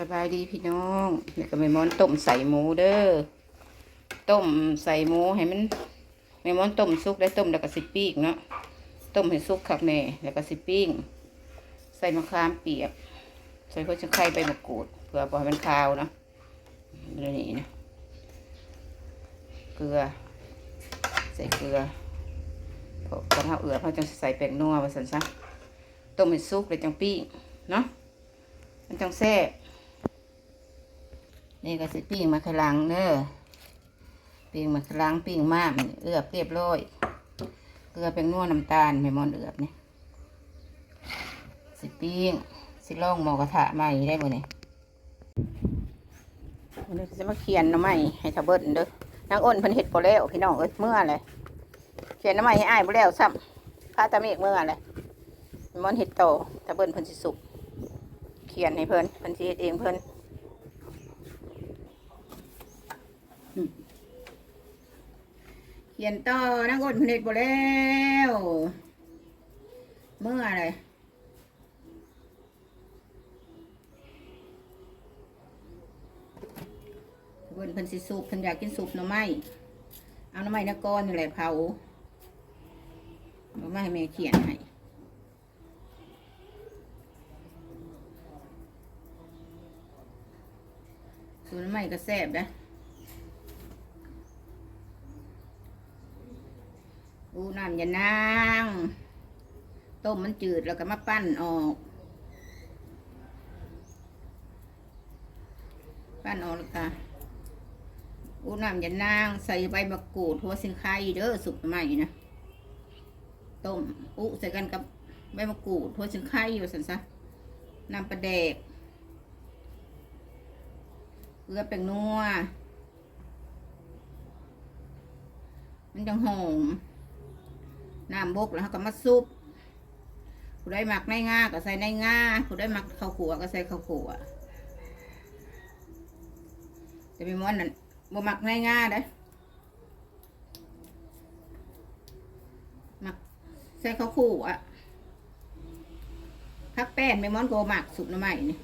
สบายดีพี่น้องนี่ก็แม่มอนต้มใส่หมูเด้อ ต้มใส่หมูให้มันแม่มอนต้มสุกได้ต้มแล้วก็สิปิ้งเนาะ ต้มให้สุกคักแน่แล้วก็สิปิ้ง ใส่มะขามเปียก ใส่พวกชะไคร้ใบมะกรูดเพื่อบ่ให้มันคาวเนาะเดี๋ยวนี้นะเกลือ ใส่เกลือพอกระเทาเอือเขาจะใส่แป้งนัวมาสันซะต้มให้สุกเลยจังปิ้งเนาะมันจังแซ่บ นี่ก็สิปิ้งมาขลังเด้อปิ้งมาขลังปิ้งมากเอือบเรียบร้อยเกลือเป็นนัวน้ำตาลไม่มอนเอือบนี่สิปิ้งสิล่องหมอกระทะใหม่ได้บ่เนี่ยวันนี้จะมาเขียนน้ำใหม่ให้ทะเบิ้ลเด้อนางอ้นเพิ่นเฮ็ดบ่แล้วพี่น้องเอ้ยเมื่อเลยเขียนน้ำใหม่ให้อ้ายบ่แล้วซ้ำพาตาเมฆเมื่อเลยมอนเฮ็ดโตทะเบิ้ลเพิ่นสิสุกเขียนให้เพิ่นเพิ่นสิเฮ็ดเองเพิ่นอืมเขียนต่อนักกดผลิตบ่แล้วเมื่ออะไรเพิ่นเพิ่นสิสูบเพิ่นอยากกินสูบหน่อไม้เอาหน่อไม้นกก้อนนี่แหละเผาเอามาให้แม่เขียนให้สูตรใหม่ก็แซ่บนะ อูน้ำยานางต้มมันจืดแล้วก็มาปั้นออก ปั้นออกแล้วก็อูน้ำยานางใส่ใบมะกรูดหัวสิงไข่เด้อสุกใหม่นะต้มอุใส่กันกับใบมะกรูดหัวสิงไข่อยู่สันซะน้ำปลาแดกเกลือแป้งนัวมันจังหอม น้ำบกแล้วเขาก็มาซุปผู้ได้หมักในง่าก็ใส่ในง่าผู้ได้หมักข้าวขัวก็ใส่ข้าวขัวจะมีม้วนนั่นบ่หมักในง่าเด้หมักใส่ข้าวขัวพักแป้นไม่ม้อนโกหมักสุกน้ำใหม่นี่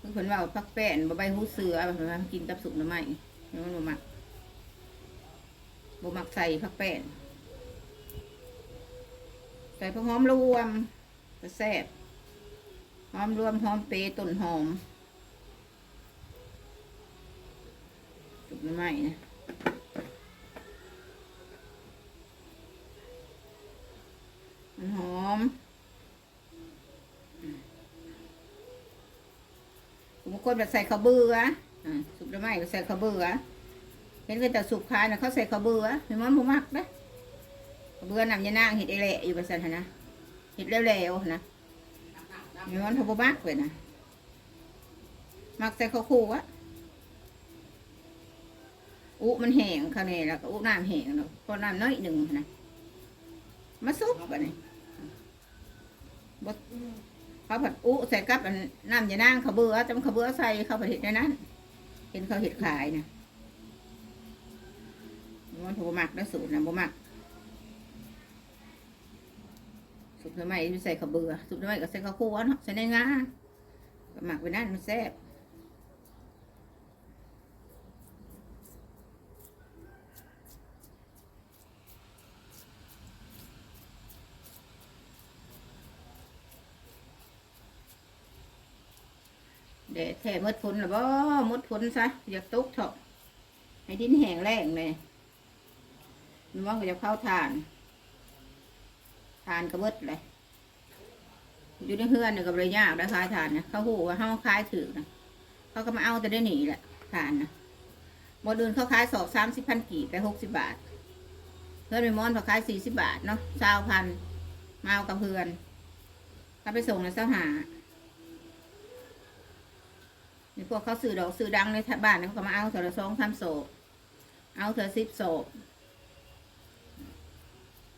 คือเพิ่นว่าพักแป้นบ่ใบหูเสือเพิ่นว่ากินกับสุกหน่ไม้แล้วมันบ่มักบ่มักใส่พักแป้น ส่ผักหอมรวมก็แซ่บหอมรวมหอมเปรย์ต้นหอมสุกหน่อไม้นะมันหอมบางคนแบบใส่ข้าวเบื่ออ่าสุกหรือไม่ก็ใส่ข้าวเบื่อเห็นก็แต่สุกขายนะเขาใส่ข้าวเบื่อเห็นมันบ่มักนะ เบื่อนำยานางเห็ดไอแหละอยู่ประสันนะเห็ดแล้วๆนะเห็นมันบ่มักเลยนะมักใส่ข้าวคู่อะอุมันแห้งข้างในแล้วก็อุน้ำแห้งเนาะพอน้ำน้อยหนึ่งนะมาซุปแบบนี้บเขาผัดอุใส่กับน้ำยานางเขาเบื่อจำเขาเบื่อใส่เขาผัดเห็ดในนั้นเห็นเขาเห็ดขายนะมันถูกมักได้สูตรนะบ่มัก สูตรทำไมใส่ข้าวเบื่อสูตรทำไมก็ใส่ข้าวคั่วเนาะใส่ในงาหมักไปนั่นมันแซ่บเดี๋ยวแท่มดฝนหรือบ่มดฝนซะอยากตกเถอะให้ดินแห้งแรงเลยนึกว่าก็จะเข้าทาน ทานกระเบิดเลยอยู่ในเฮือนเนี่ยกับเลยยากได้ขายทานนะเขาหูว่าเขาขายถือนะเขาก็มาเอาแต่ได้หนีแหละทานนะโมดินเขาขายสอบสามสิบพันกี่ไปหกสิบบาท เพื่อนไปมอนเขาขายสี่สิบบาทเนาะช้าพันมาเอากับเพื่อนเขาไปส่งในเสาหานี่พวกเขาซื้อดอกซื้อดังในบ้านเนี่ยเขาก็มาเอาเถอละสองสามโศกเอาเถอะสิบโศก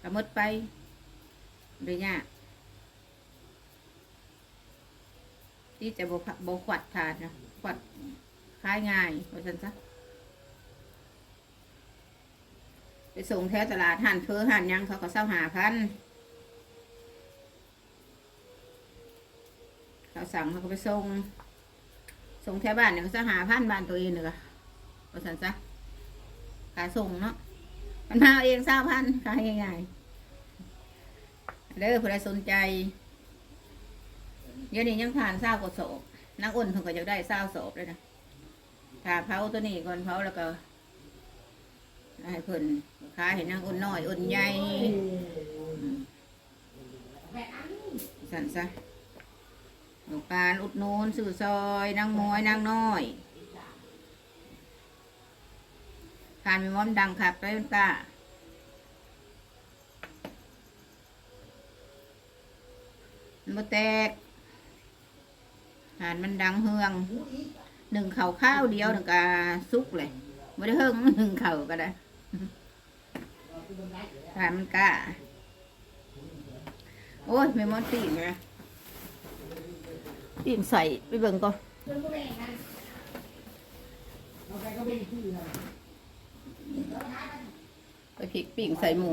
กระมดไป เลยยากที่จะบโบขวัดทานนะขวัดคล้ายง่ายว่าฉันซะไปส่งแถวตลาดหันเฟอหันยังเขาก็เศร้าหาพันเขาสั่งเขาก็ไปส่งส่งแถวบ้านเนี่ยก็จะหาพันบ้านตัวเองเลยก็ประสันซะขาส่งเนาะมันมาเอาเองเศร้าพันขายง่ายๆ เด้อผู้ใดสนใจ เดี๋ยวนี้ยังทานเศร้ากดโศบนักอ้นเพิ่งก็จะได้เศร้าโศบเลยนะถ้าเผาตัวนี้ก่อนเผาแล้วก็ให้เพิ่นขายให้นนางอ้นน้อยอ้นใหญ่สั่นซะลูกปานอุดนูนสื่อซอยนางม้อยนางน้อยทานมีม้อมดังคักได้มันก้า มันบ่แตกทานมันดังเฮืองหนึ่งเข่าข้าวเดียวหนึ่งกาซุกเลยไม่ได้เฮิงหนึ่งเข่าก็ได้ทานมันกล้าโอ้ยไม่มอนตีนเลยตีนใส่ไปเบิ่งก่อนไปพริกปิ่งใส่หมู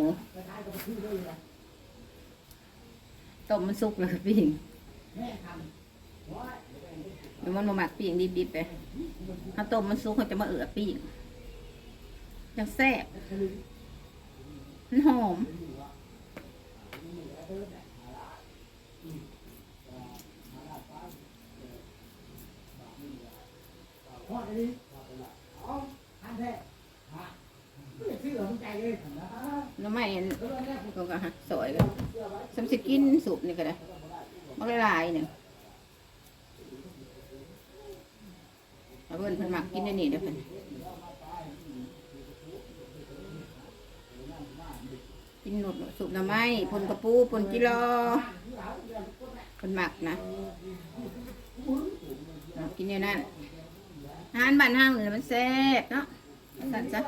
ต้มมันสุกเลยปิ่งเดี๋ยวมันมาหมักปีกดิบๆไปถ้าต้มมันสุกเขาจะมาเอือปีกยังแซ่บมันหอมน้ำไม่เห็นก็ก็ฮะสวยเลย สำสิกินสุปนี่ก็ได้มันละลายหนึ่งเอาเพิ่นเพิ่นมักกินได้นี่เด้อเพิ่นกินหนดสุปน้ำไม้พนกระปูพนจิโลเพิ่นมักนะกินอย่างนั้นอาหารบ้านห้างนี่มันแซ่บเนาะสั่นซะ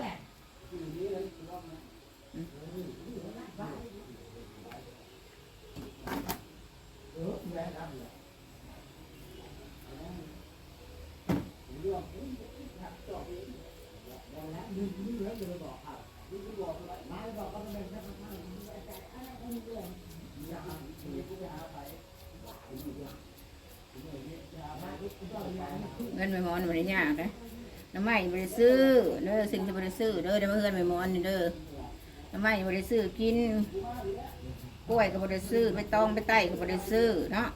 เงินไม่มอนมันยากนะน้ำไม้บริซื้อเด้อสิ่งที่บริซื้อเด้อเดี๋ยวมาเงินไม่มอนนี่เด้อน้ำไม้บริซื้อกินกล้วยก็บริซื้อไม่ต้องไปไต้ก็บริซื้อเนาะ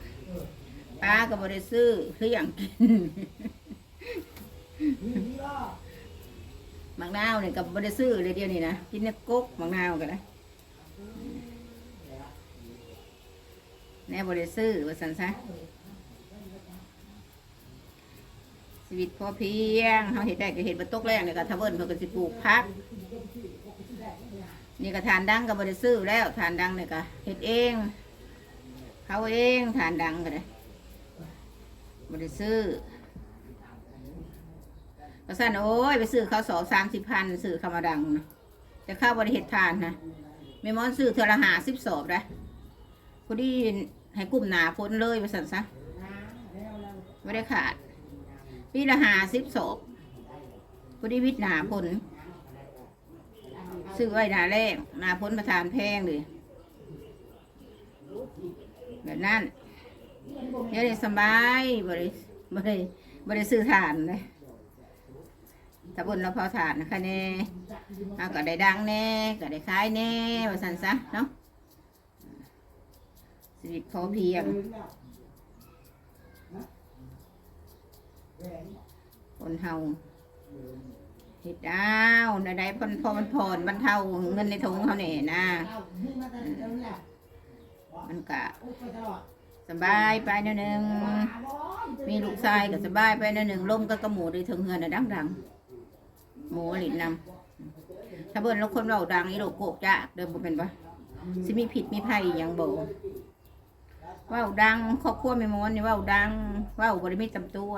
ปลาก็บริซื้อเลี้ยงกิน มักนาวเนี่ยกับบริซื้อเลยเดียวนี่นะกินเนี่ยกุ๊กมักนาวกันนะแน่บริซื้อว่าสันซะชีวิตพอเพียงเขาเห็ดได้ก็เห็ดบนตกแรงเนี่ยก็ทะเวิร์นเพื่อก็สิปลูกพัก นี่ก็ทานดังก็บบริซื้อแล้วทานดังเนี่ยก็เห็ดเอง เขาเองทานดังก็ได้บริซื้อ ก็สั่นโอ้ยไปซื้อเขาวสอบสามสิบพันซื้อเขามาดังนะแต่ข้าวบริเห็ดทานนะม่มอนซื้อเทอละหาสิบสอบได้พอดีให้กลุ่มหนาพ้นเลยไปสั่นซะไม่ได้ขาดปีละหาสิบศพพุทธิวิทย์หนาผลซื้อไว้หนาแรกหนาผลประทานแพงเลยแบบนั้นเดี๋ยวนี้สบายบริบริบริซื้อทานเลย ถ้าบนเราพอทานนะคะแน่เอาก็ได้ดังแน่ก็ได้ขายแน่ว่าสันซะเนาะชีวิตพอเพียงคนเฮาเฮ็ดดาวในใดพนพอมันผ่อนบรรเทาเงินในถุงเขาเนี่ยนะมันกะสบายไปนิดนึงมีลูกชายก็สบายไปนิดนึงล่มก็กระหมูได้ถึงเฮือนน่ะดังดังๆ หมูหลินนำถ้าเบิ่นแล้วคนเราดังอีโลกโกกจ้าเดิมบ่เป็นปะสิมีผิดมีภัยอย่างบ่ว้าดังครอบครัวแม่มอนนี่ว้าดังว้าบ่ได้มีจำตัว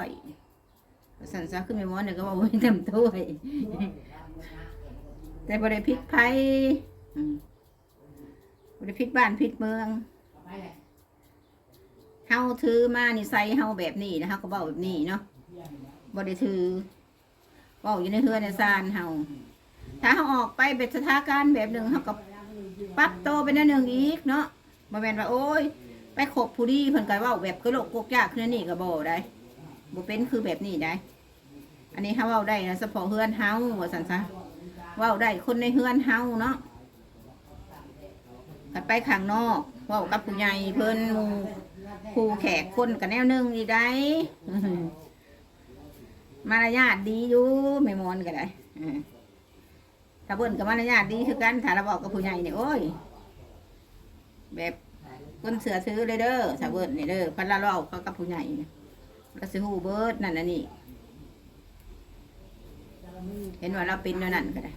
สันซะขึ้นไปมอนเนี่ยก็ว่าไม่เต็มถ้วยแต่บริพิษภัยอืมบริพิษบ้านพิษเมืองเฮาถือมานี่ใส่เฮาแบบนี้นะเฮาก็เว้าแบบนี้เนาะบริถือ เว้าอยู่ในเฮือนในซานเฮาถ้าเฮาออกไปเป็นสถานการณ์แบบหนึ่งเฮาก็ปรับโตไปในหนึ่งอีกเนาะบ่แม่นว่าโอ้ย ไปขบผู้ดีเพิ่นก็เว้าแบบกระโหลกกกยากขึ้นนี่ก็บ่ได้บ่เป็นคือแบบนี้ได้ อันนี้เฮาเว้าได้นะเฉพาะเฮือนเฮาว่าซั่นซะเว้าได้คนในเฮือนเฮาเนาะกันไปข้างนอกเว้ากับผู้ใหญ่เพิ่นหมู่ผู้แขกคนก็แนวนึงอีกได้ มารยาทดีอยู่ไม่มอนก็ได้อืมถ้าเบิ่นก็มารยาทดีคือกันถ้าเราบอกกับผู้ใหญ่เนี่ยโอ้ย แบบคนเสือซื้อเลยเด้อถ้าเบิ่นนี่เด้อพันละเล่าเขากับผู้ใหญ่นี่ก็สิฮู้เบิร์ดนั่นน่ะนี่เห็นว่าเราเป็นแนวนั้นก็ได้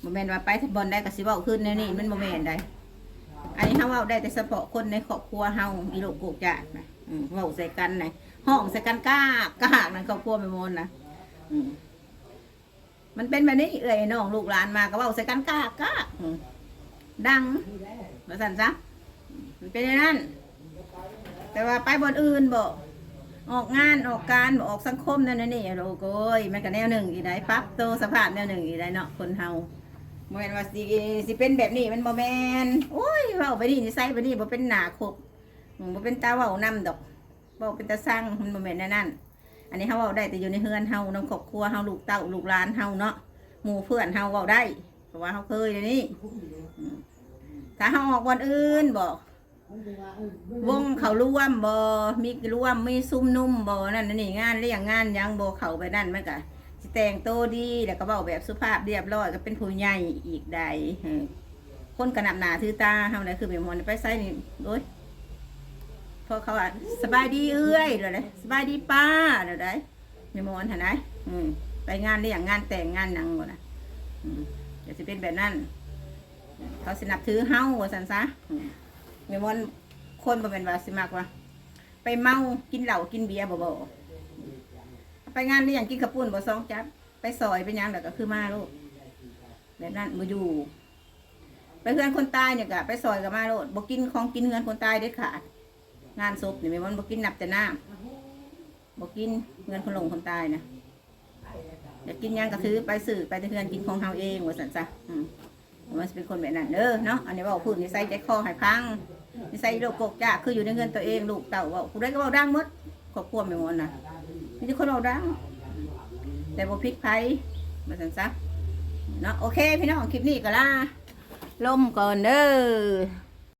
โมเมนว่าไปบอลได้ก็สิเว้าขึ้นแนวนี้มันโมเมนต์ได้อันนี้เฮาเว้าได้แต่เฉพาะคนในครอบครัวเฮาอีโลกโกกจาดนะ อืมเว้าใส่กันนะห้องใส่กันกากกากนั่นครอบครัวไม่มนนะอืมมันเป็นแบบนี้เอ้ยน้องลูกหลานมาก็เว้าใส่กันกากกากอืมดังมาสั่นซะมันเป็นอย่างนั้น แต่ว่าไปบนอื่นบ่ออกงานออกการออกสังคมนั่นนนนี่โลโกยมันก็แนวหนึ่งอีได้ปั๊บโตสภาพแนวหนึ่งอีได้เนาะคนเฮาโมเมนว่าสิสิเป็นแบบนี้มันโมเมนโอ้ยเว้าไปนี่นิสัยไปนี่บ่เป็นหนาครบ บ่เป็นตาเว้านำดอกเว้าเป็นตาสร้างมันโมเมนนั่นนั่นอันนี้เฮาเว้าได้แต่อยู่ในเฮือนเฮาน้องครอบครัวเฮาลูกเต้าลูกหลานเฮาเนาะหมู่เพื่อนเฮาเว้าได้ เพราะว่าเฮาเคยเลยนี่ถ้าเฮาออกวันอื่นบอกวงเขาร่วมบอมีร่วมมีซุ่มนุ่มบอนั่นนี่งานเลี้ยงงานยังบอเขาไปนั่นมันก็สิแต่งโตดีแล้วก็เบาแบบสุภาพเรียบร้อยก็เป็นผู้ใหญ่อีกใดเออคนกระหนับหนาถือตาทำอะไรคือแบบมอนไปใส่นี่โอ้ย พอเขาอะสบายดีเอ้ยเดี๋ยวเลยสบายดีป้าเดี๋ยวได้ไม่มอนเห็นไหมอืมไปงานเลี้ยงงานแต่งงานหนังหมดนะอืมเดี๋ยวจะเป็นแบบนั้น เขาสนับถือเฮ้าสันซะอืมแม่มอนคนบ่เป็นว่าสิมากว่า ไปเมากินเหล้ากินเบียร์บ่บ่ไปงานเลี้ยงกินข้าวปุ้นบ่ซองจับไปซอยไปยังแล้วก็คือมาลูกแบบนั้นบ่อยู่ไปเฮือนคนตายเนี่ยก็ไปซอยกับมาโลดบ่กินของกินเฮือนคนตายเด็ดขาด งานศพนี่แม่มอนบ่กินนับแต่น้ำบ่กินเฮือนคนหลงคนตายนะอยากกินหยังก็ซื้อไปซื้อไปแต่เฮือนกินของเฮาเองว่าซั่นซะอืมมันจะเป็นคนแบบนั้นเด้อเนาะอันนี้เว่าพูดนิสัยใจคอให้พังนิสัยโลกโกกจ้าคืออยู่ในเงินตัวเองลูกเต่าเว่าผู้ใดก็เว่าดังหมดครอบครัวไม่หมดนะมีแต่คนเว่าดังแต่บ่พลิกไผมาสันซะเนาะโอเค พี่น้องคลิปนี้ก็ล่าลมก่อนเด้อ